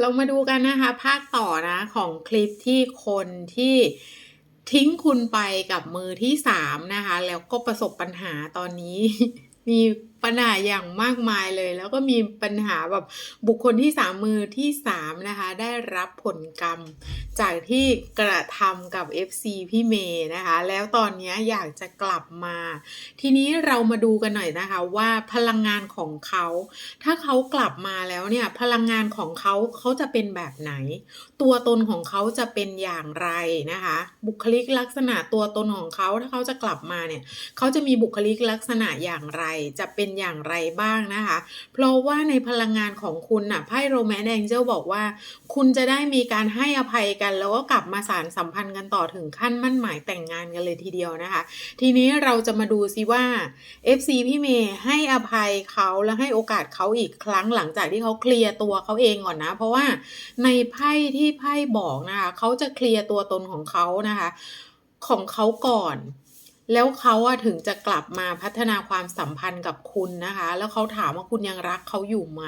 เรามาดูกันนะคะ ภาคต่อนะของคลิปที่คนที่ทิ้งคุณไปกับมือที่สามนะคะ แล้วก็ประสบปัญหาตอนนี้ มี ปัญหาอย่างมากมายเลย แล้วก็มีปัญหาแบบบุคคลที่สามมือที่สามนะคะ ได้รับผลกรรม จากที่กระทำกับ FC พี่เมย์นะคะ แล้วตอนนี้อยากจะกลับมา ทีนี้เรามาดูกันหน่อยนะคะว่าพลังงานของเขา ถ้าเขากลับมาแล้วเนี่ย พลังงานของเขาเขาจะเป็นแบบไหน ตัวตนของเขาจะเป็นอย่างไรนะคะ บุคลิกลักษณะตัวตนของเขาถ้าเขาจะกลับมาเนี่ยเขาจะมีบุคลิกลักษณะอย่างไร จะเป็นอย่างไรบ้างนะคะ เพราะว่าในพลังงานของคุณน่ะไพ่โรแมนต์แองเจิลบอกว่า คุณจะได้มีการให้อภัยกัน แล้วก็กลับมาสารสัมพันธ์กันต่อถึงขั้นมั่นหมายแต่งงานกันเลยทีเดียวนะคะ ทีนี้เราจะมาดูซิว่า FC พี่เมย์ให้อภัยเขาและให้โอกาสเขาอีกครั้งหลังจากที่เขาเคลียร์ตัวเขาเองก่อนนะ เพราะว่าในไพ่ที่ไพ่บอกนะคะเขาจะเคลียร์ตัวตนของเขานะคะ ของเขาก่อน แล้วเขาอะถึงจะกลับมาพัฒนาความสัมพันธ์กับคุณนะคะ แล้วเขาถามว่าคุณยังรักเขาอยู่ไหม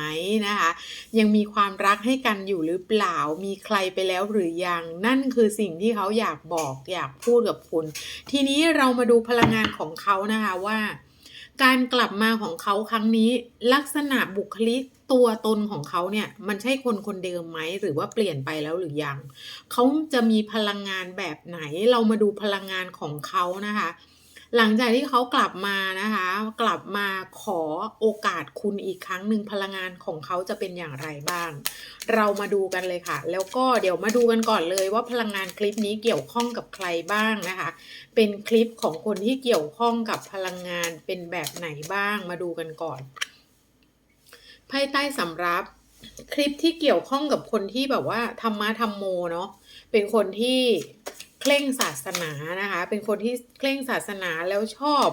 นะคะ ยังมีความรักให้กันอยู่หรือเปล่า มีใครไปแล้วหรือยัง นั่นคือสิ่งที่เขาอยากบอกอยากพูดกับคุณ ทีนี้เรามาดูพลังงานของเขานะคะว่า การกลับมาของเขาครั้งนี้ ลักษณะบุคลิก ตัวตนของเขาเนี่ยมันใช่คนคนเดิมไหมหรือว่าเปลี่ยนไปแล้วหรือยังเขาจะมีพลังงานแบบไหนเรามาดูพลังงานของเขานะคะ หลังจากที่เขากลับมานะคะ กลับมาขอโอกาสคุณอีกครั้งหนึ่งพลังงานของเขาจะเป็นอย่างไรบ้าง เรามาดูกันเลยค่ะ แล้วก็เดี๋ยวมาดูกันก่อนเลยว่าพลังงานคลิปนี้เกี่ยวข้องกับใครบ้างนะคะ เป็นคลิปของคนที่เกี่ยวข้องกับพลังงานเป็นแบบไหนบ้างมาดูกันก่อน ไพ่ใต้สำรับ คลิปที่เกี่ยวข้องกับคนที่แบบว่าธรรมะธรรมโมเนาะเป็นคนที่เคร่งศาสนานะคะ เป็นคนที่เคร่งศาสนาแล้วชอบ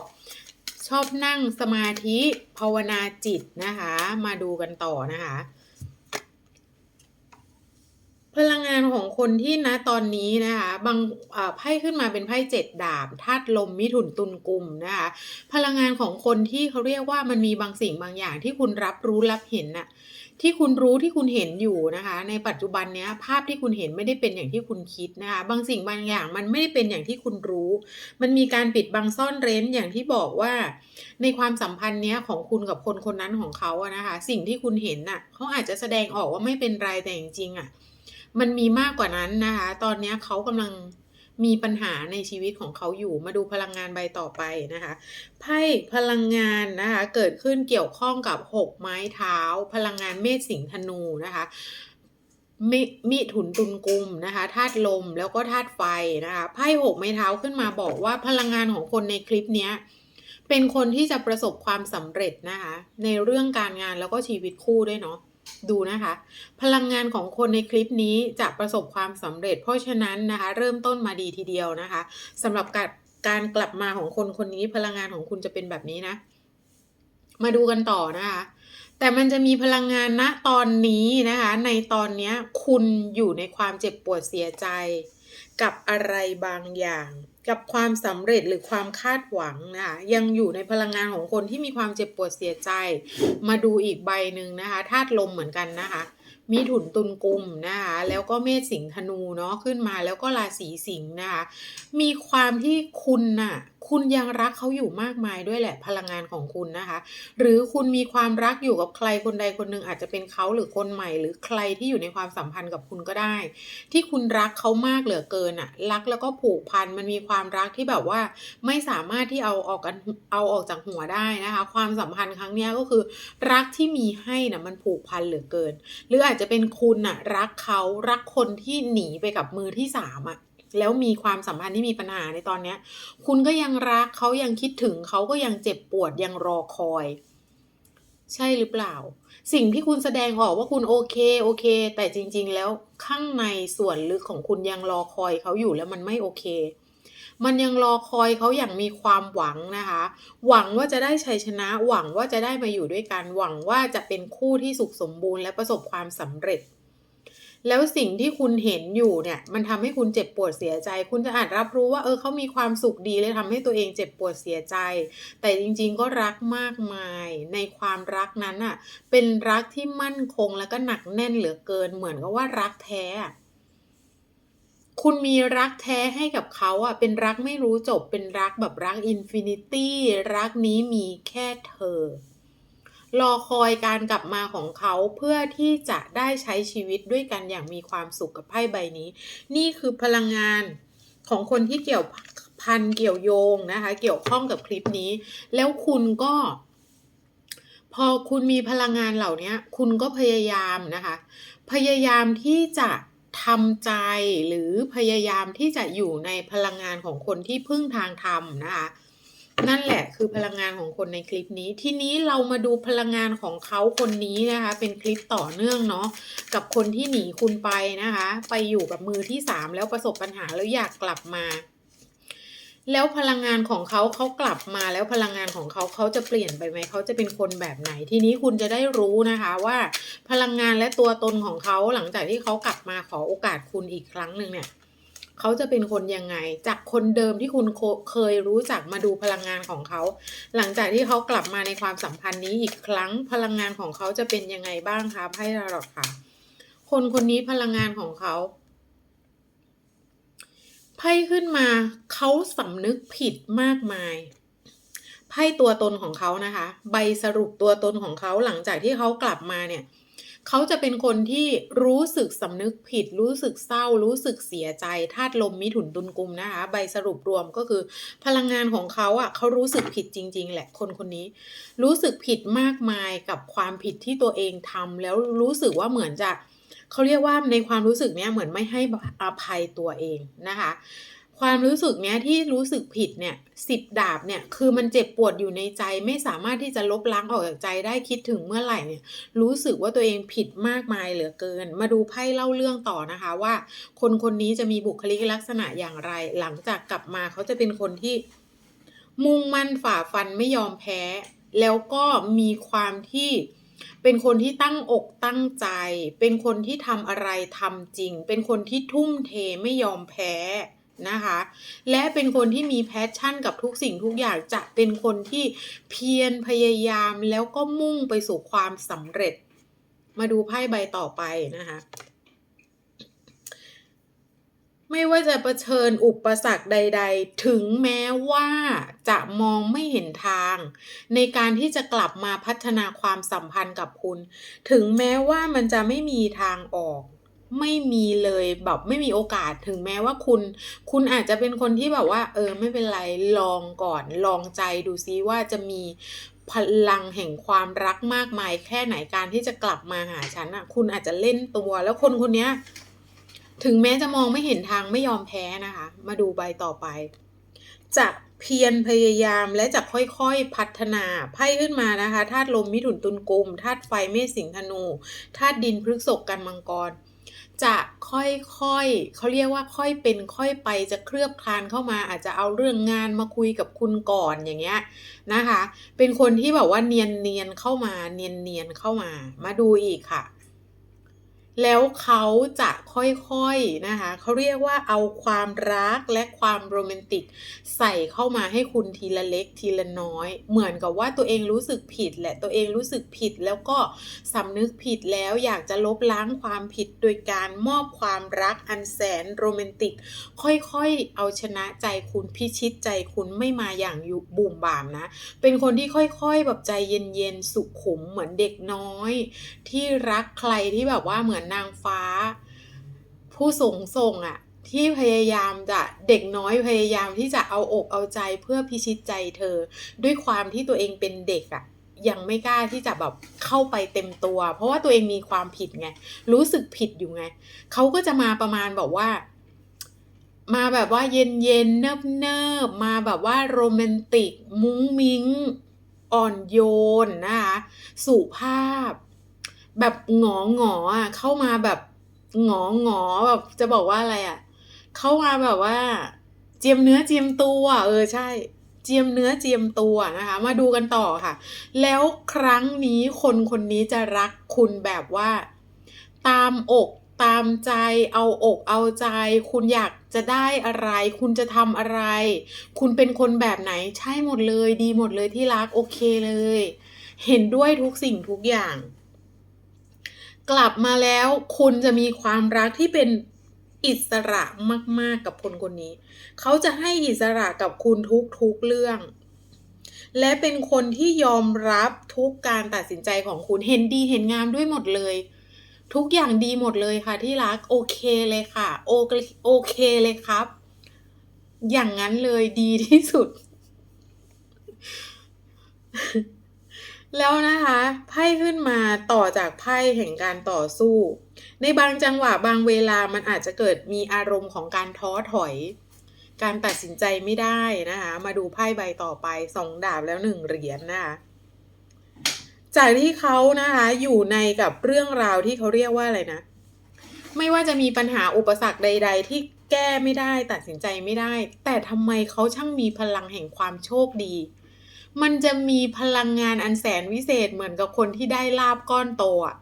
ชอบนั่งสมาธิภาวนาจิตนะคะ มาดูกันต่อนะคะ พลังงานของคนที่นะตอนนี้นะคะบางไพ่ขึ้นมาเป็นไพ่เจ็ดดาบธาตุลมมิถุนตุลกุมนะคะพลังงานของคนที่เขาเรียกว่ามันมีบางสิ่งบางอย่างที่คุณรับรู้รับเห็นน่ะที่คุณรู้ที่คุณเห็นอยู่นะคะ ในปัจจุบันเนี้ยภาพที่คุณเห็นไม่ได้เป็นอย่างที่คุณคิดนะคะบางสิ่งบางอย่างมันไม่ได้เป็นอย่างที่คุณรู้ มันมีการปิดบังซ่อนเร้นอย่างที่บอกว่า ในความสัมพันธ์เนี้ยของคุณกับคนคนนั้นของเขาอะนะคะ สิ่งที่คุณเห็นน่ะเขาอาจจะแสดงออกว่าไม่เป็นไรแต่จริงๆอะ มันมีมากกว่านั้นนะคะ ตอนนี้เขากำลังมีปัญหาในชีวิตของเขาอยู่มาดูพลังงานใบต่อไปนะคะไพ่พลังงานนะคะเกิดขึ้นเกี่ยวข้องกับหกไม้เท้า พลังงานเมษสิงธนูนะคะมิมิถุนตุลกุมนะคะธาตุลมแล้วก็ธาตุไฟนะคะไพ่หกไม้เท้าขึ้นมาบอกว่าพลังงานของคนในคลิปเนี้ยเป็นคนที่จะประสบความสำเร็จนะคะในเรื่องการงานแล้วก็ชีวิตคู่ด้วยเนาะ ดูนะคะ พลังงานของคนในคลิปนี้จะประสบความสำเร็จ เพราะฉะนั้นนะคะ เริ่มต้นมาดีทีเดียวนะคะสำหรับการการกลับมาของคนคนนี้พลังงานของคุณจะเป็นแบบนี้นะ มาดูกันต่อนะคะแต่มันจะมีพลังงานณตอนนี้นะคะ ในตอนนี้คุณอยู่ในความเจ็บปวดเสียใจ กับอะไรบางอย่าง กับความสำเร็จหรือความคาดหวังนะคะยังอยู่ในพลังงานของคนที่มีความเจ็บปวดเสียใจ มาดูอีกใบหนึ่งนะคะธาตุลมเหมือนกันนะคะ มีถุนตุนกุมนะคะแล้วก็เมษสิงธนูเนาะขึ้นมาแล้วก็ราศีสิงห์นะคะมีความที่คุณน่ะ คุณยังรักเขาอยู่มากมายด้วยแหละพลังงานของคุณนะคะ หรือคุณมีความรักอยู่กับใครคนใดคนหนึ่งอาจจะเป็นเขาหรือคนใหม่ หรือใครที่อยู่ในความสัมพันธ์กับคุณก็ได้ ที่คุณรักเขามากเหลือเกินอะรักแล้วก็ผูกพันมันมีความรักที่แบบว่าไม่สามารถที่เอาออกกันเอาออกจากหัวได้นะคะ ความสัมพันธ์ครั้งนี้ก็คือ รักที่มีให้นะมันผูกพันเหลือเกิน หรืออาจจะเป็นคุณน่ะรักเขารักคนที่หนีไปกับมือที่สามอะ แล้วมีความสัมพันธ์ที่มีปัญหาในตอนเนี้ย คุณก็ยังรักเขายังคิดถึงเขาก็ยังเจ็บปวดยังรอคอย ใช่หรือเปล่า สิ่งที่คุณแสดงออกว่าคุณโอเคโอเค แต่จริง ๆ แล้วข้างในส่วนลึกของคุณยังรอคอยเขาอยู่แล้วมันไม่โอเค มันยังรอคอยเขาอย่างมีความหวังนะคะ หวังว่าจะได้ชัยชนะ หวังว่าจะได้มาอยู่ด้วยกันหวังว่าจะเป็นคู่ที่สุขสมบูรณ์และประสบความสำเร็จ แล้วสิ่งที่คุณเห็นอยู่เนี่ย มันทำให้คุณเจ็บปวดเสียใจ คุณจะอาจรับรู้ว่าเออเขามีความสุขดีเลยทำให้ตัวเองเจ็บปวดเสียใจ แต่จริงๆก็รักมากมาย ในความรักนั้นน่ะ เป็นรักที่มั่นคงแล้วก็หนักแน่นเหลือเกิน เหมือนกับว่ารักแท้ คุณมีรักแท้ให้กับเขาอะเป็นรักไม่รู้จบ เป็นรักแบบรักอินฟินิตี้ รักนี้มีแค่เธอ รอคอยการกลับมาของเขาเพื่อที่จะได้ใช้ชีวิตด้วยกันอย่างมีความสุขกับไพ่ใบนี้ นี่คือพลังงานของคนที่เกี่ยวพันเกี่ยวโยงนะคะ เกี่ยวข้องกับคลิปนี้ แล้วคุณก็ พอคุณมีพลังงานเหล่านี้คุณก็พยายามนะคะ พยายามที่จะทำใจหรือพยายามที่จะอยู่ในพลังงานของคนที่พึ่งทางธรรมนะคะ นั่นแหละคือพลังงานของคนในคลิปนี้ ทีนี้เรามาดูพลังงานของเขาคนนี้นะคะ เป็นคลิปต่อเนื่องเนาะกับคนที่หนีคุณไปนะคะ ไปอยู่กับมือที่3แล้วประสบปัญหาแล้วอยากกลับมา แล้วพลังงานของเขาเขากลับมาแล้วพลังงานของเขาเขาจะเปลี่ยนไปไหมเขาจะเป็นคนแบบไหน ทีนี้คุณจะได้รู้นะคะว่า พลังงานและตัวตนของเขาหลังจากที่เขากลับมาขอโอกาสคุณอีกครั้งหนึ่งเนี่ย เขาจะเป็นคนยังไง จากคนเดิมที่คุณคเคยรู้จักมาดูพลังงานของเขา หลังจากที่เขากลับมาในความสัมพันธ์นี้อีกครั้งพลังงานของเขาจะเป็นยังไงบ้างคะไพ่ Tarot ค่ะ คนคนนี้พลังงานของเขาไพ่ขึ้นมาเขาสำนึกผิดมากมายไพ่ตัวตนของเขานะคะ ใบสรุปตัวตนของเขาหลังจากที่เขากลับมาเนี่ยเเขาจะเป็นคนที่รู้สึกสำนึกผิด รู้สึกเศร้า รู้สึกเสียใจธาตุลมมิถุนตุลกุมนะคะ ใบสรุปรวมก็คือ พลังงานของเขาอะเขารู้สึกผิดจริง ๆ แหละคนคนนี้ รู้สึกผิดมากมายกับความผิดที่ตัวเองทำแล้วรู้สึกว่าเหมือนจะเขาเรียกว่าในความรู้สึกเนี้ยเหมือนไม่ให้อภัยตัวเองนะคะ ความรู้สึกเนี้ยที่รู้สึกผิดเนี่ย10ดาบเนี่ยคือมันเจ็บปวดอยู่ในใจไม่สามารถที่จะลบล้างออกจากใจได้คิดถึงเมื่อไหร่เนี่ยรู้สึกว่าตัวเองผิดมากมายเหลือเกิน มาดูไพ่เล่าเรื่องต่อนะคะว่า คนคนนี้จะมีบุคลิกลักษณะอย่างไร หลังจากกลับมาเขาจะเป็นคนที่ มุ่งมั่นฝ่าฟันไม่ยอมแพ้ แล้วก็มีความที่เป็นคนที่ตั้งอกตั้งใจ เป็นคนที่ทำอะไรทำจริง เป็นคนที่ทุ่มเทไม่ยอมแพ้ นะคะ และเป็นคนที่มี passion กับทุกสิ่งทุกอย่างจะเป็นคนที่เพียรพยายามแล้วก็มุ่งไปสู่ความสำเร็จ มาดูไพ่ใบต่อไปนะคะไม่ว่าจะเผชิญอุปสรรคใด ๆ ถึงแม้ว่าจะมองไม่เห็นทาง ในการที่จะกลับมาพัฒนาความสัมพันธ์กับคุณ ถึงแม้ว่ามันจะไม่มีทางออก ไม่มีเลยแบบไม่มีโอกาสถึงแม้ว่าคุณ คุณอาจจะเป็นคนที่แบบว่า เออไม่เป็นไรลองก่อนลองใจดูซิว่าจะมีพลังแห่งความรักมากมายแค่ไหนการที่จะกลับมาหาฉันน่ะ คุณอาจจะเล่นตัว แล้วคนคนนี้ถึงแม้จะมองไม่เห็นทางไม่ยอมแพ้นะคะ มาดูใบต่อไป จะเพียรพยายามและจะค่อยๆพัฒนาไพ่ขึ้นมานะคะธาตุลมมิถุนตุลกุมธาตุไฟเมษสิงห์ธนูธาตุดินพฤกษกันมังกร จะค่อยๆเขาเรียกว่าค่อยเป็นค่อยไปจะเคลือบคลานเข้ามา อาจจะเอาเรื่องงานมาคุยกับคุณก่อนอย่างเงี้ยนะคะ เป็นคนที่แบบว่าเนียนๆเข้ามาเนียนๆเข้ามา มาดูอีกค่ะ แล้วเขาจะค่อยๆนะคะเขาเรียกว่าเอาความรักและความโรแมนติก ใส่เข้ามาให้คุณทีละเล็กทีละน้อย เหมือนกับว่าตัวเองรู้สึกผิดแหละตัวเองรู้สึกผิดแล้วก็สำนึกผิดแล้วอยากจะลบล้างความผิดโดยการมอบความรักอันแสนโรแมนติก ค่อยๆ เอาชนะใจคุณพิชิตใจคุณไม่มาอย่างยุบู่มบ่ามนะ เป็นคนที่ค่อยๆแบบใจเย็นๆสุขุมเหมือนเด็กน้อย ที่รักใครที่แบบว่าเหมือนนางฟ้า ผู้สูงส่งอะที่พยายามจะเด็กน้อยพยายามที่จะเอาอกเอาใจเพื่อพิชิตใจเธอ ด้วยความที่ตัวเองเป็นเด็กอะยังไม่กล้าที่จะแบบเข้าไปเต็มตัว เพราะว่าตัวเองมีความผิดไง รู้สึกผิดอยู่ไงเขาก็จะมาประมาณแบบว่า มาแบบว่าเย็นๆเนิบๆมาแบบว่าโรแมนติก มุ้งมิ้ง อ่อนโยนนะคะสุภาพ แบบหงอๆอะเข้ามาแบบหงอๆแบบจะบอกว่าอะไรอะ เข้ามาแบบว่า เจียมเนื้อเจียมตัวเออใช่ เจียมเนื้อเจียมตัวนะคะ มาดูกันต่อค่ะ แล้วครั้งนี้คนคนนี้จะรักคุณแบบว่า ตามอกตามใจเอาอกเอาใจ คุณอยากจะได้อะไร คุณจะทำอะไร คุณเป็นคนแบบไหนใช่หมดเลย ดีหมดเลยที่รักโอเคเลย เห็นด้วยทุกสิ่งทุกอย่าง กลับมาแล้วคุณจะมีความรักที่เป็นอิสระมาก ๆ กับคนคนนี้ เขาจะให้อิสระกับคุณทุก ๆ เรื่อง และเป็นคนที่ยอมรับทุกการตัดสินใจของคุณเห็นดีเห็นงามด้วยหมดเลย ทุกอย่างดีหมดเลยค่ะที่รักโอเคเลยค่ะโอเคโอเคเลยครับ อย่างนั้นเลยดีที่สุด แล้วนะคะไพ่ขึ้นมาต่อจากไพ่แห่งการต่อสู้ ในบางจังหวะบางเวลามันอาจจะเกิดมีอารมณ์ของการท้อถอย การตัดสินใจไม่ได้นะคะ มาดูไพ่ใบต่อไปสองดาบแล้วหนึ่งเหรียญนะคะจากที่เขานะคะอยู่ในกับเรื่องราวที่เขาเรียกว่าอะไรนะ ไม่ว่าจะมีปัญหาอุปสรรคใด ๆ ที่แก้ไม่ได้ตัดสินใจไม่ได้ แต่ทำไมเขาช่างมีพลังแห่งความโชคดี มันจะมีพลังงานอันแสนวิเศษเหมือนกับคนที่ได้ลาบก้อนโตอะ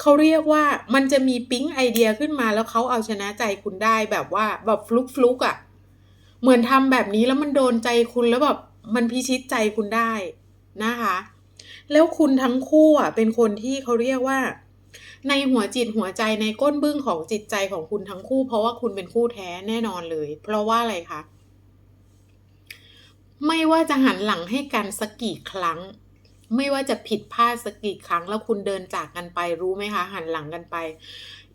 เขาเรียกว่ามันจะมีปิ๊งไอเดียขึ้นมาแล้วเขาเอาชนะใจคุณได้แบบว่าแบบฟลุกฟลุกอะ เหมือนทำแบบนี้แล้วมันโดนใจคุณแล้วแบบมันพิชิตใจคุณได้นะคะ แล้วคุณทั้งคู่อะเป็นคนที่เขาเรียกว่า ในหัวจิตหัวใจในก้นบึ้งของจิตใจของคุณทั้งคู่ เพราะว่าคุณเป็นคู่แท้แน่นอนเลย เพราะว่าอะไรคะ ไม่ว่าจะหันหลังให้กันสักกี่ครั้ง ไม่ว่าจะผิดพลาดสักกี่ครั้ง แล้วคุณเดินจากกันไปรู้ไหมคะ หันหลังกันไป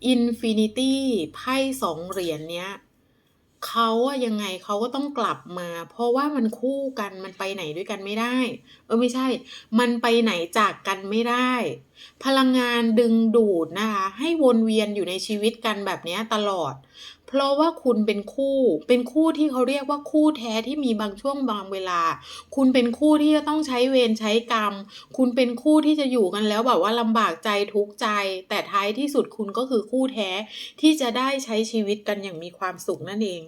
อินฟินิตี้ไพ่สองเหรียญเนี้ยเขาอะยังไงเขาก็ต้องกลับมา เพราะว่ามันคู่กันมันไปไหนด้วยกันไม่ได้ เออไม่ใช่ มันไปไหนจากกันไม่ได้ พลังงานดึงดูดนะคะ ให้วนเวียนอยู่ในชีวิตกันแบบนี้ตลอด เพราะว่าคุณเป็นคู่ เป็นคู่ที่เขาเรียกว่าคู่แท้ที่มีบางช่วงบางเวลา คุณเป็นคู่ที่จะต้องใช้เวรใช้กรรม คุณเป็นคู่ที่จะอยู่กันแล้วแบบว่าลำบากใจทุกข์ใจ แต่ท้ายที่สุดคุณก็คือคู่แท้ที่จะได้ใช้ชีวิตกันอย่างมีความสุขนั่นเอง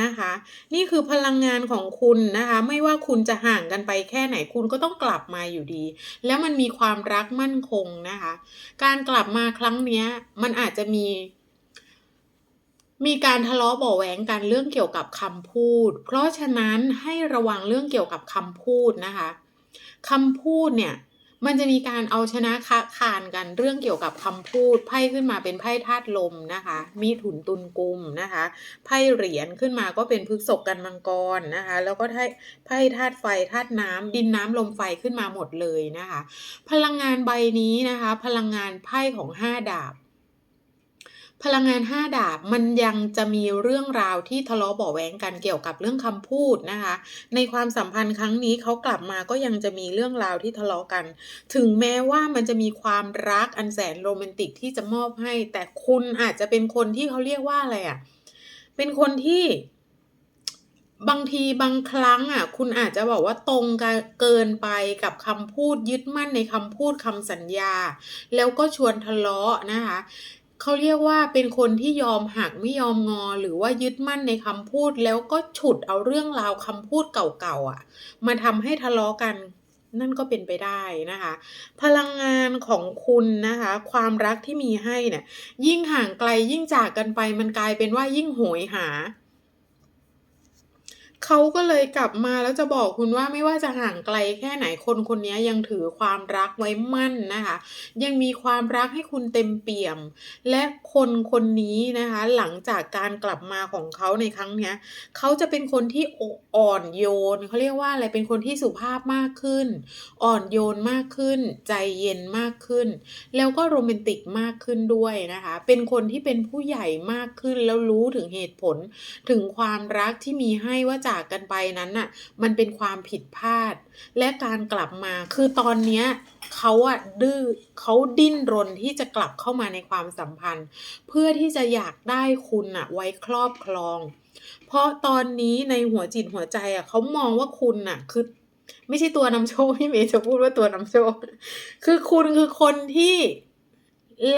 นะคะ นี่คือพลังงานของคุณนะคะ ไม่ว่าคุณจะห่างกันไปแค่ไหนคุณก็ต้องกลับมาอยู่ดี แล้วมันมีความรักมั่นคงนะคะ การกลับมาครั้งนี้มันอาจจะมี มีการทะเลาะเบาแหวงกันเรื่องเกี่ยวกับคำพูด เพราะฉะนั้นให้ระวังเรื่องเกี่ยวกับคำพูดนะคะคำพูดเนี่ยมันจะมีการเอาชนะคะคานกันเรื่องเกี่ยวกับคำพูดไพ่ขึ้นมาเป็นไพ่ธาตุลมนะคะ มีถุนตุนกุมนะคะไพ่เหรียญขึ้นมาก็เป็นพฤกษกกันมังกรนะคะ แล้วก็ไพ่ไพ่ธาตุไฟธาตุน้ำดินน้ำลมไฟขึ้นมาหมดเลยนะคะ พลังงานใบนี้นะคะ พลังงานไพ่ของห้าดาบ พลังงานห้าดาบมันยังจะมีเรื่องราวที่ทะเลาะเบาะแว้งกันเกี่ยวกับเรื่องคำพูดนะคะ ในความสัมพันธ์ครั้งนี้เขากลับมาก็ยังจะมีเรื่องราวที่ทะเลาะกัน ถึงแม้ว่ามันจะมีความรักอันแสนโรแมนติกที่จะมอบให้ แต่คุณอาจจะเป็นคนที่เขาเรียกว่าอะไรอะ่ะ เป็นคนที่บางทีบางครั้งอะ คุณอาจจะบอกว่าตรงเกินไปกับคำพูดยึดมั่นในคำพูดคำสัญญา แล้วก็ชวนทะเลาะนะคะ เขาเรียกว่าเป็นคนที่ยอมหักไม่ยอมงอ หรือว่ายึดมั่นในคำพูด แล้วก็ฉุดเอาเรื่องราวคำพูดเก่าๆอะ มาทำให้ทะเลาะกันนั่นก็เป็นไปได้นะคะ พลังงานของคุณนะคะ ความรักที่มีให้เนี่ยยิ่งห่างไกลยิ่งจากกันไปมันกลายเป็นว่ายิ่งโหยหา เขาก็เลยกลับมาแล้วจะบอกคุณว่าไม่ว่าจะห่างไกลแค่ไหนคนคนนี้ยังถือความรักไว้มั่นนะคะ ยังมีความรักให้คุณเต็มเปี่ยม และคนคนนี้นะคะ หลังจากการกลับมาของเขาในครั้งนี้เขาจะเป็นคนที่อ่อนโยนเขาเรียกว่าอะไรเป็นคนที่สุภาพมากขึ้น อ่อนโยนมากขึ้น ใจเย็นมากขึ้น แล้วก็โรแมนติกมากขึ้นด้วยนะคะ เป็นคนที่เป็นผู้ใหญ่มากขึ้นแล้วรู้ถึงเหตุผลถึงความรักที่มีให้ว่าจากกันไปนั้นน่ะมันเป็นความผิดพลาด และการกลับมาคือตอนเนี้ยเขาอะดื้อเขาดิ้นรนที่จะกลับเข้ามาในความสัมพันธ์ เพื่อที่จะอยากได้คุณอะไว้ครอบครอง เพราะตอนนี้ในหัวจิตหัวใจอะเขามองว่าคุณอะคือไม่ใช่ตัวนำโชคพี่เมย์จะพูดว่าตัวนำโชค คือคุณคือคนที่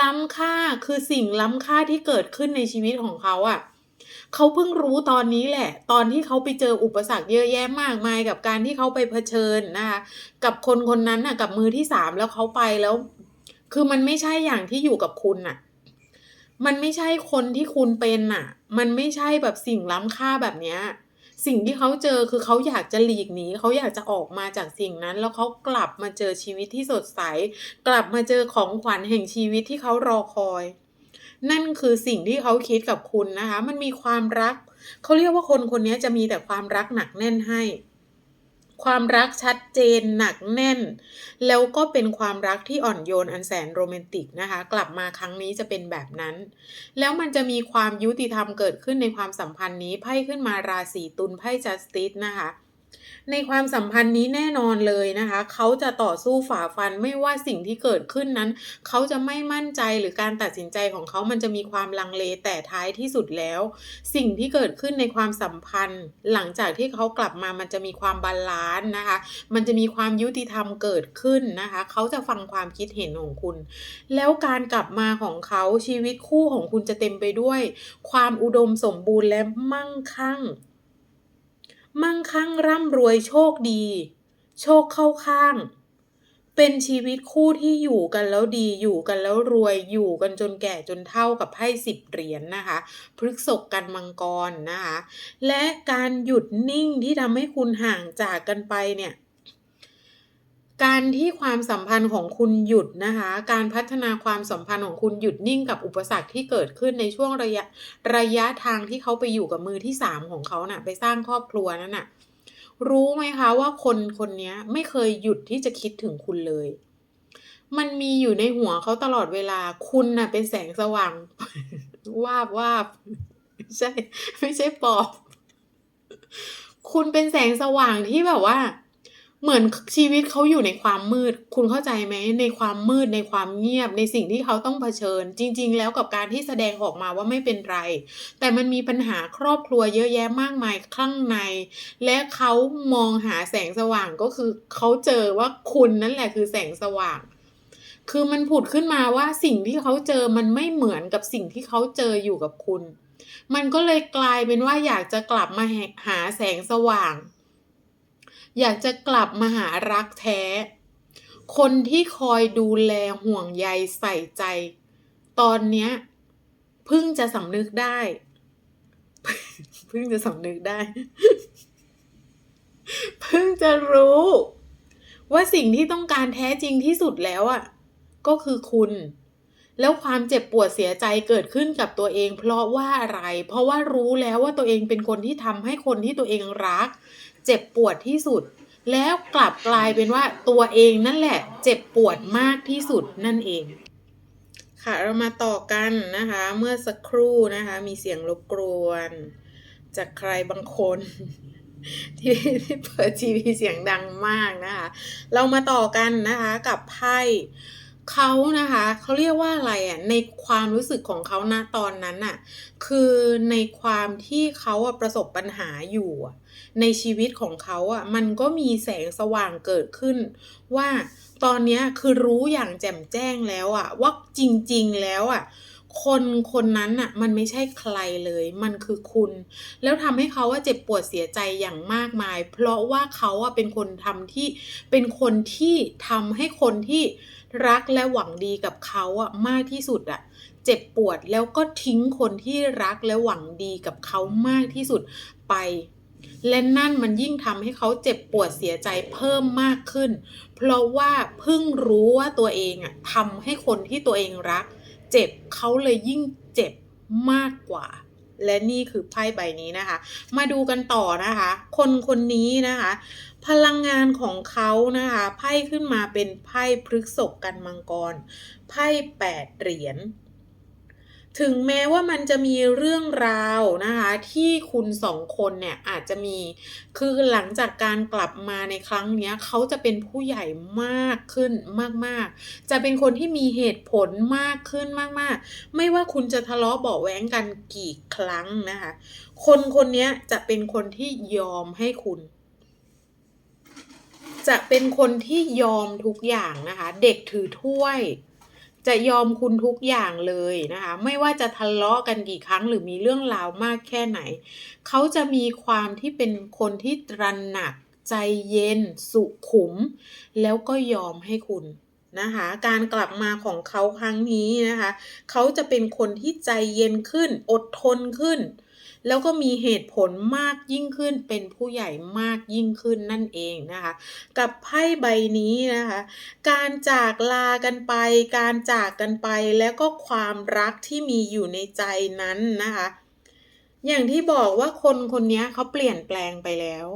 ล้ำค่าคือสิ่งล้ำค่าที่เกิดขึ้นในชีวิตของเขาอะ เขาเพิ่งรู้ตอนนี้แหละ ตอนที่เขาไปเจออุปสรรคเยอะแยะมากมาย กับการที่เขาไปเผชิญนะคะกับคนคนนั้นน่ะ กับมือที่สามแล้วเขาไปแล้ว คือมันไม่ใช่อย่างที่อยู่กับคุณน่ะ มันไม่ใช่คนที่คุณเป็นน่ะ มันไม่ใช่แบบสิ่งล้ำค่าแบบเนี้ยสิ่งที่เขาเจอคือเขาอยากจะหลีกหนีเขาอยากจะออกมาจากสิ่งนั้น แล้วเขากลับมาเจอชีวิตที่สดใส กลับมาเจอของขวัญแห่งชีวิตที่เขารอคอย นั่นคือสิ่งที่เขาคิดกับคุณนะคะ มันมีความรัก เขาเรียกว่าคนคนนี้จะมีแต่ความรักหนักแน่นให้ ความรักชัดเจนหนักแน่น แล้วก็เป็นความรักที่อ่อนโยนอันแสนโรแมนติกนะคะ กลับมาครั้งนี้จะเป็นแบบนั้น แล้วมันจะมีความยุติธรรมเกิดขึ้นในความสัมพันธ์นี้ไพ่ขึ้นมาราศีตุลไพ่จัสติสนะคะ ในความสัมพันธ์นี้แน่นอนเลยนะคะ เขาจะต่อสู้ฝ่าฟันไม่ว่าสิ่งที่เกิดขึ้นนั้น เขาจะไม่มั่นใจหรือการตัดสินใจของเขามันจะมีความลังเลแต่ท้ายที่สุดแล้ว สิ่งที่เกิดขึ้นในความสัมพันธ์ หลังจากที่เขากลับมามันจะมีความบาลานซ์นะคะ มันจะมีความยุติธรรมเกิดขึ้นนะคะ เขาจะฟังความคิดเห็นของคุณ แล้วการกลับมาของเขาชีวิตคู่ของคุณจะเต็มไปด้วย ความอุดมสมบูรณ์และมั่งคั่ง มั่งคั่งร่ำรวยโชคดี โชคเข้าข้าง เป็นชีวิตคู่ที่อยู่กันแล้วดีอยู่กันแล้วรวยอยู่กันจนแก่จนเท่ากับไพ่สิบเหรียญนนะคะพฤกษกกันมังกรนะคะ และการหยุดนิ่งที่ทำให้คุณห่างจากกันไปเนี่ย การที่ความสัมพันธ์ของคุณหยุดนะคะ การพัฒนาความสัมพันธ์ของคุณหยุดนิ่งกับอุปสรรคที่เกิดขึ้นในช่วงระยะระยะทางที่เขาไปอยู่กับมือที่สามของเขาน่ะ ไปสร้างครอบครัวนั่นน่ะ รู้ไหมคะว่าคนคนนี้ไม่เคยหยุดที่จะคิดถึงคุณเลย มันมีอยู่ในหัวเขาตลอดเวลา คุณน่ะเป็นแสงสว่าง วาบวาบไม่ใช่ ไม่ใช่ปอบ คุณเป็นแสงสว่างที่แบบว่า เหมือนชีวิตเขาอยู่ในความมืด คุณเข้าใจไหมในความมืดในความเงียบในสิ่งที่เขาต้องเผชิญ จริง ๆ แล้วกับการที่แสดงออกมาว่าไม่เป็นไร แต่มันมีปัญหาครอบครัวเยอะแยะมากมายข้างใน และเขามองหาแสงสว่างก็คือเขาเจอว่าคุณนั่นแหละคือแสงสว่าง คือมันผุดขึ้นมาว่าสิ่งที่เขาเจอมันไม่เหมือนกับสิ่งที่เขาเจออยู่กับคุณ มันก็เลยกลายเป็นว่าอยากจะกลับมาหาแสงสว่าง อยากจะกลับมาหารักแท้ คนที่คอยดูแลห่วงใยใส่ใจ ตอนเนี้ยเพิ่งจะสำนึกได้เพิ่งจะสำนึกได้ เพิ่งจะรู้ ว่าสิ่งที่ต้องการแท้จริงที่สุดแล้วอะ ก็คือคุณ แล้วความเจ็บปวดเสียใจเกิดขึ้นกับตัวเอง เพราะว่าอะไร เพราะว่ารู้แล้วว่าตัวเองเป็นคนที่ทำให้คนที่ตัวเองรัก เจ็บปวดที่สุด แล้วกลับกลายเป็นว่าตัวเองนั่นแหละ เจ็บปวดมากที่สุดนั่นเอง ค่ะเรามาต่อกันนะคะ เมื่อสักครู่นะคะ มีเสียงรบกวนจากใครบางคนที่ที่เปิดทีวีเสียงดังมากนะคะ เรามาต่อกันนะคะกับไพ่ เขานะคะเขาเรียกว่าอะไรอะในความรู้สึกของเขาณตอนนั้นน่ะคือในความที่เขาอะประสบปัญหาอยู่อะในชีวิตของเขาอะมันก็มีแสงสว่างเกิดขึ้น ว่าตอนนี้คือรู้อย่างแจ่มแจ้งแล้วอะว่าจริงๆแล้วอะคนคนนั้นน่ะมันไม่ใช่ใครเลย มันคือคุณ แล้วทำให้เขาว่าเจ็บปวดเสียใจอย่างมากมาย เพราะว่าเขาอะเป็นคนทำที่เป็นคนที่ทำให้คนที่ รักและหวังดีกับเขาอะมากที่สุดอะเจ็บปวดแล้วก็ทิ้งคนที่รักและหวังดีกับเขามากที่สุดไป และนั่นมันยิ่งทำให้เขาเจ็บปวดเสียใจเพิ่มมากขึ้น เพราะว่าเพิ่งรู้ว่าตัวเองอะทำให้คนที่ตัวเองรัก เจ็บเขาเลยยิ่งเจ็บมากกว่าและนี่คือไพ่ใบนี้นะคะ มาดูกันต่อนะคะ คนคนนี้นะคะ พลังงานของเขานะคะไพ่ขึ้นมาเป็นไพ่พฤกษกกันมังกร ไพ่แปดเหรียญถึงแม้ว่ามันจะมีเรื่องราวนะคะที่คุณสองคนเนี่ยอาจจะมีคือหลังจากการกลับมาในครั้งนี้เขาจะเป็นผู้ใหญ่มากขึ้นมากๆ จะเป็นคนที่มีเหตุผลมากขึ้นมากๆ ไม่ว่าคุณจะทะเลาะเบาะแว้งกันกี่ครั้งนะคะคนคนนี้จะเป็นคนที่ยอมให้คุณ จะเป็นคนที่ยอมทุกอย่างนะคะ เด็กถือถ้วย จะยอมคุณทุกอย่างเลยนะคะ ไม่ว่าจะทะเลาะกันกี่ครั้งหรือมีเรื่องราวมากแค่ไหน เขาจะมีความที่เป็นคนที่ตระหนักใจเย็น สุขุม แล้วก็ยอมให้คุณนะคะการกลับมาของเขาครั้งนี้นะคะ เขาจะเป็นคนที่ใจเย็นขึ้น อดทนขึ้น แล้วก็มีเหตุผลมากยิ่งขึ้นเป็นผู้ใหญ่มากยิ่งขึ้นนั่นเองนะคะ กับไพ่ใบนี้นะคะ การจากลากันไป การจากกันไปแล้วก็ความรักที่มีอยู่ในใจนั้นนะคะ อย่างที่บอกว่าคนคนนี้เขาเปลี่ยนแปลงไปแล้ว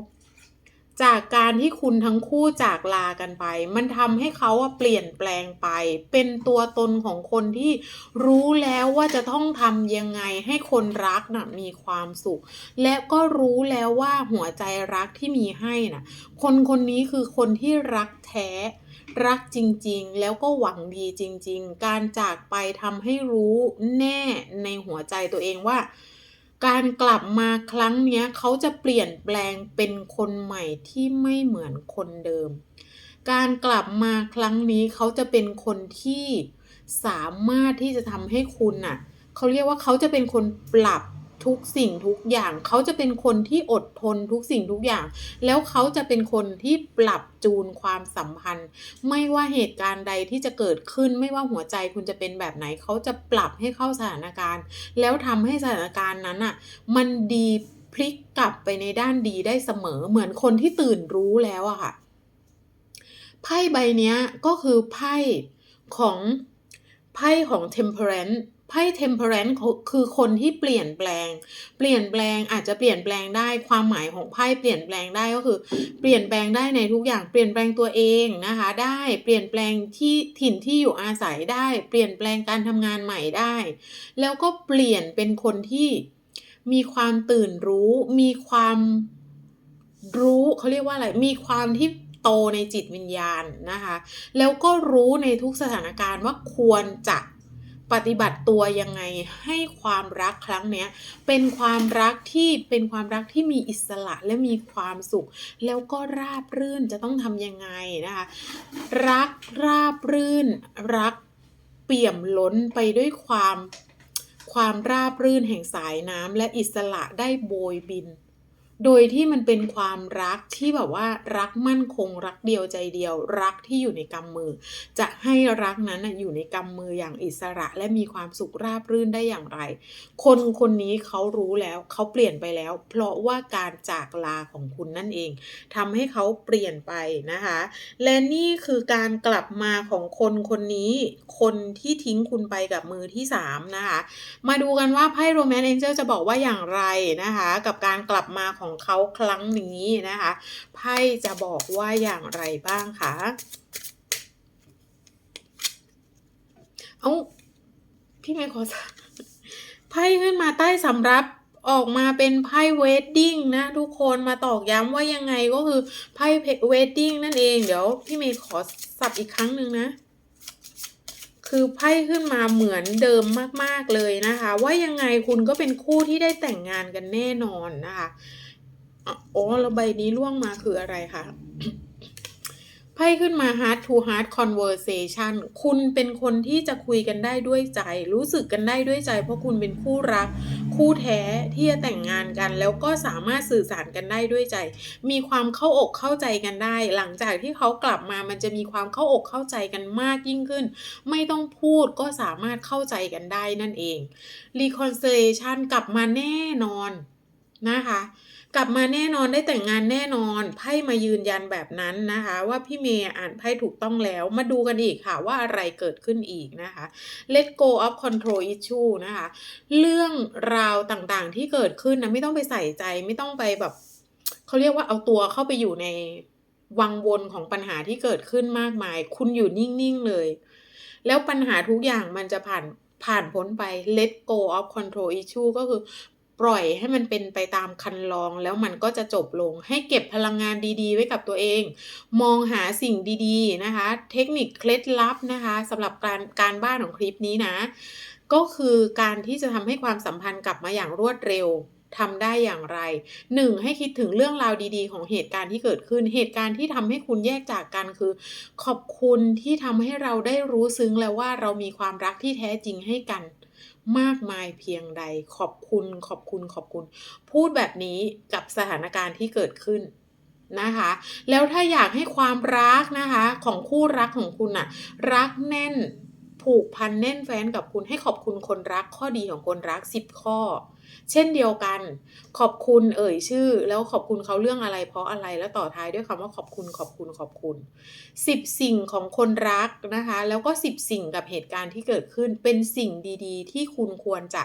จากการที่คุณทั้งคู่จากลากันไป มันทำให้เขาเปลี่ยนแปลงไป เป็นตัวตนของคนที่รู้แล้วว่าจะต้องทำยังไงให้คนรักน่ะมีความสุข และก็รู้แล้วว่าหัวใจรักที่มีให้น่ะ คนคนนี้คือคนที่รักแท้รักจริงๆ แล้วก็หวังดีจริง ๆ การจากไปทำให้รู้แน่ในหัวใจตัวเองว่า การกลับมาครั้งนี้เขาจะเปลี่ยนแปลงเป็นคนใหม่ที่ไม่เหมือนคนเดิม การกลับมาครั้งนี้เขาจะเป็นคนที่สามารถที่จะทำให้คุณน่ะเขาเรียกว่าเขาจะเป็นคนปรับ ทุกสิ่งทุกอย่าง เขาจะเป็นคนที่อดทนทุกสิ่งทุกอย่าง แล้วเขาจะเป็นคนที่ปรับจูนความสัมพันธ์ ไม่ว่าเหตุการณ์ใดที่จะเกิดขึ้น ไม่ว่าหัวใจคุณจะเป็นแบบไหน เขาจะปรับให้เข้าสถานการณ์ แล้วทำให้สถานการณ์นั้นอะมันดีพลิกกลับไปในด้านดีได้เสมอเหมือนคนที่ตื่นรู้แล้วอะค่ะไพ่ใบนี้ก็คือไพ่ของไพ่ของ temperance ไพ่ temperance คือคนที่เปลี่ยนแปลง เปลี่ยนแปลงอาจจะเปลี่ยนแปลงได้ความหมายของไพ่เปลี่ยนแปลงได้ก็คือ เปลี่ยนแปลงได้ในทุกอย่างเปลี่ยนแปลงตัวเองนะคะ ได้เปลี่ยนแปลงที่ถิ่นที่อยู่อาศัยได้ เปลี่ยนแปลงการทำงานใหม่ได้ แล้วก็เปลี่ยนเป็นคนที่มีความตื่นรู้ มีความรู้เขาเรียกว่าอะไรมีความที่โตในจิตวิญญาณนะคะ แล้วก็รู้ในทุกสถานการณ์ว่าควรจะ ปฏิบัติตัวยังไงให้ความรักครั้งเนี้ยเป็นความรักที่เป็นความรักที่มีอิสระและมีความสุข แล้วก็ราบรื่นจะต้องทำยังไงนะคะรักราบรื่น รักเปี่ยมล้นไปด้วยความความราบรื่นแห่งสายน้ำและอิสระได้โบยบิน โดยที่มันเป็นความรักที่แบบว่ารักมั่นคงรักเดียวใจเดียว รักที่อยู่ในกำมือ จะให้รักนั้นอยู่ในกำมืออย่างอิสระและมีความสุขราบรื่นได้อย่างไร คนคนนี้เขารู้แล้วเขาเปลี่ยนไปแล้ว เพราะว่าการจากลาของคุณนั่นเองทำให้เขาเปลี่ยนไปนะคะ และนี่คือการกลับมาของคนคนนี้ คนที่ทิ้งคุณไปกับมือที่สามนะคะมาดูกันว่าไพ่โรแมนต์เ n นเจจะบอกว่าอย่างไรนะคะ กับการกลับมาของเขาครั้งนี้นะคะไพ่จะบอกว่าอย่างไรบ้างคะเอาพี่ไม่ขอไพ่ขึ้นมาใต้สำรับออกมาเป็นไพ่เวดดิ้งนะทุกคนมาตอกย้ำว่ายังไงก็คือไพ่เวดดิ้งนั่นเองเดี๋ยวพี่เมย์ขอสับอีกครั้งหนึ่งนะ คือไพ่ขึ้นมาเหมือนเดิมมากๆเลยนะคะ ว่ายังไงคุณก็เป็นคู่ที่ได้แต่งงานกันแน่นอนนะคะ อ๋อแล้วใบนี้ล่วงมาคืออะไรคะไพ่ขึ้นมา heart to heart conversation คุณเป็นคนที่จะคุยกันได้ด้วยใจ รู้สึกกันได้ด้วยใจ เพราะคุณเป็นคู่รัก คู่แท้ที่จะแต่งงานกัน แล้วก็สามารถสื่อสารกันได้ด้วยใจ มีความเข้าอกเข้าใจกันได้ หลังจากที่เขากลับมามันจะมีความเข้าอกเข้าใจกันมากยิ่งขึ้น ไม่ต้องพูดก็สามารถเข้าใจกันได้นั่นเอง reconciliation กลับมาแน่นอนนะคะ กลับมาแน่นอนได้แต่งงานแน่นอนไพ่มายืนยันแบบนั้นนะคะ ว่าพี่เมย์อ่านไพ่ถูกต้องแล้วมาดูกันอีกค่ะว่าอะไรเกิดขึ้นอีกนะคะ let go of control issue นะคะ เรื่องราวต่างๆที่เกิดขึ้นนะไม่ต้องไปใส่ใจไม่ต้องไปแบบเขาเรียกว่าเอาตัวเข้าไปอยู่ในวังวนของปัญหาที่เกิดขึ้นมากมาย คุณอยู่นิ่ง ๆ เลย แล้วปัญหาทุกอย่างมันจะผ่านผ่านพ้นไป let go of control issue ก็คือ ปล่อยให้มันเป็นไปตามคันลองแล้วมันก็จะจบลง ให้เก็บพลังงานดีๆ ไว้กับตัวเอง มองหาสิ่งดีๆนะคะ เทคนิคเคล็ดลับนะคะสำหรับการการบ้านของคลิปนี้นะ ก็คือการที่จะทำให้ความสัมพันธ์กลับมาอย่างรวดเร็วทำได้อย่างไร 1. ให้คิดถึงเรื่องราวดีๆ ของเหตุการณ์ที่เกิดขึ้น เหตุการณ์ที่ทำให้คุณแยกจากกันคือ ขอบคุณที่ทำให้เราได้รู้ซึ้งแล้วว่าเรามีความรักที่แท้จริงให้กัน มากมายเพียงใด ขอบคุณขอบคุณขอบคุณ พูดแบบนี้กับสถานการณ์ที่เกิดขึ้นนะคะ แล้วถ้าอยากให้ความรักนะคะ ของคู่รักของคุณน่ะรักแน่นผูกพันแน่นแฟนกับคุณให้ขอบคุณคนรักข้อดีของคนรัก 10 ข้อ เช่นเดียวกัน ขอบคุณเอ่ยชื่อ แล้วขอบคุณเขาเรื่องอะไร เพราะอะไรแล้วต่อท้ายด้วยคำว่าขอบคุณขอบคุณขอบคุณ 10 สิ่งของคนรักนะคะ แล้วก็ 10 สิ่งกับเหตุการณ์ที่เกิดขึ้นเป็นสิ่งดีๆ ที่คุณควรจะ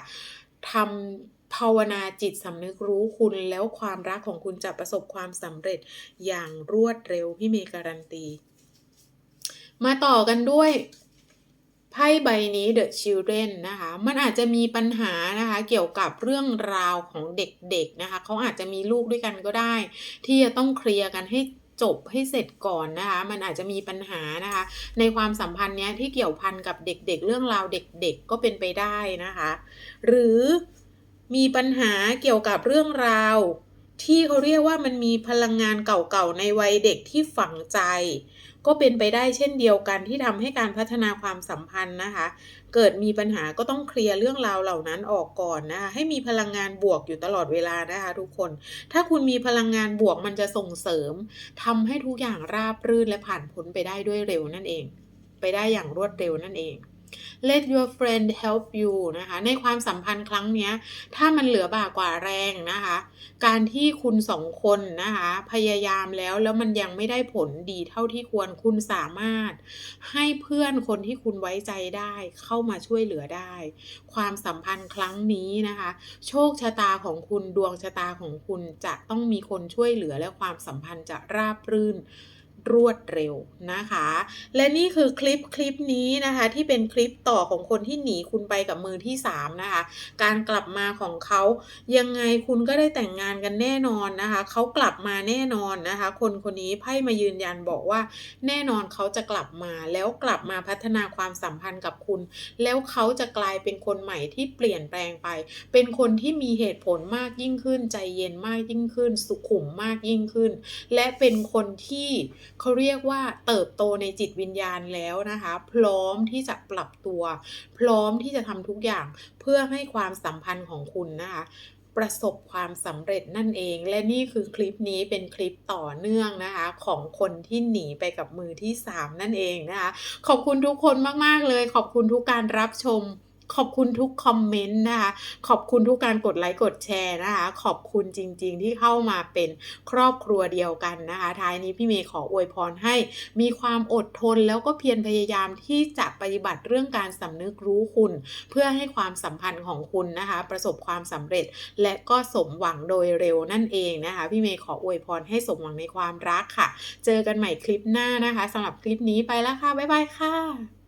ทำภาวนาจิตสำนึกรู้คุณแล้วความรักของคุณจะประสบความสำเร็จอย่างรวดเร็วพี่เมย์การันตี มาต่อกันด้วย ไพ่ใบนี้ The Children นะคะ มันอาจจะมีปัญหานะคะ เกี่ยวกับเรื่องราวของเด็กๆนะคะ เขาอาจจะมีลูกด้วยกันก็ได้ ที่จะต้องเคลียร์กันให้จบให้เสร็จก่อนนะคะ มันอาจจะมีปัญหานะคะ ในความสัมพันธ์เนี้ยที่เกี่ยวพันกับเด็กๆ เรื่องราวเด็กๆ ก็เป็นไปได้นะคะ หรือมีปัญหาเกี่ยวกับเรื่องราว ที่เขาเรียกว่ามันมีพลังงานเก่าๆ ในวัยเด็กที่ฝังใจ ก็เป็นไปได้เช่นเดียวกันที่ทำให้การพัฒนาความสัมพันธ์นะคะ เกิดมีปัญหาก็ต้องเคลียร์เรื่องราวเหล่านั้นออกก่อนนะคะให้มีพลังงานบวกอยู่ตลอดเวลานะคะทุกคน ถ้าคุณมีพลังงานบวกมันจะส่งเสริมทำให้ทุกอย่างราบรื่นและผ่านพ้นไปได้ด้วยเร็วนั่นเอง ไปได้อย่างรวดเร็วนั่นเอง Let your friend help you นะคะ ในความสัมพันธ์ครั้งนี้ถ้ามันเหลือบ่ากว่าแรงนะคะ การที่คุณสองคนนะคะ พยายามแล้วแล้วมันยังไม่ได้ผลดีเท่าที่ควรคุณสามารถ ให้เพื่อนคนที่คุณไว้ใจได้เข้ามาช่วยเหลือได้ ความสัมพันธ์ครั้งนี้นะคะ โชคชะตาของคุณดวงชะตาของคุณจะต้องมีคนช่วยเหลือและความสัมพันธ์จะราบรื่น รวดเร็วนะคะ และนี่คือคลิปคลิปนี้นะคะ ที่เป็นคลิปต่อของคนที่หนีคุณไปกับมือที่ 3 นะคะ การกลับมาของเขายังไงคุณก็ได้แต่งงานกันแน่นอนนะคะ เขากลับมาแน่นอนนะคะ คนคนนี้ไพ่มายืนยันบอกว่า แน่นอนเขาจะกลับมาแล้วกลับมาพัฒนาความสัมพันธ์กับคุณ แล้วเขาจะกลายเป็นคนใหม่ที่เปลี่ยนแปลงไป เป็นคนที่มีเหตุผลมากยิ่งขึ้นใจเย็นมากยิ่งขึ้น สุขุมมากยิ่งขึ้น และเป็นคนที่เขาเรียกว่าเติบโตในจิตวิญญาณแล้วนะคะ พร้อมที่จะปรับตัว พร้อมที่จะทำทุกอย่างเพื่อให้ความสัมพันธ์ของคุณนะคะประสบความสำเร็จนั่นเอง และนี่คือคลิปนี้เป็นคลิปต่อเนื่องนะคะ ของคนที่หนีไปกับมือที่ 3 นั่นเองนะคะ ขอบคุณทุกคนมาก ๆ เลย ขอบคุณทุกการรับชม ขอบคุณทุกคอมเมนต์นะคะ ขอบคุณทุกการกดไลค์กดแชร์นะคะ ขอบคุณจริง ๆ ที่เข้ามาเป็นครอบครัวเดียวกันนะคะ ท้ายนี้พี่เมย์ขออวยพรให้มีความอดทนแล้วก็เพียรพยายามที่จะปฏิบัติเรื่องการสำนึกรู้คุณ เพื่อให้ความสัมพันธ์ของคุณนะคะ ประสบความสำเร็จและก็สมหวังโดยเร็วนั่นเองนะคะ พี่เมย์ขออวยพรให้สมหวังในความรักค่ะ เจอกันใหม่คลิปหน้านะคะสำหรับคลิปนี้ไปแล้วค่ะบ๊ายบายค่ะ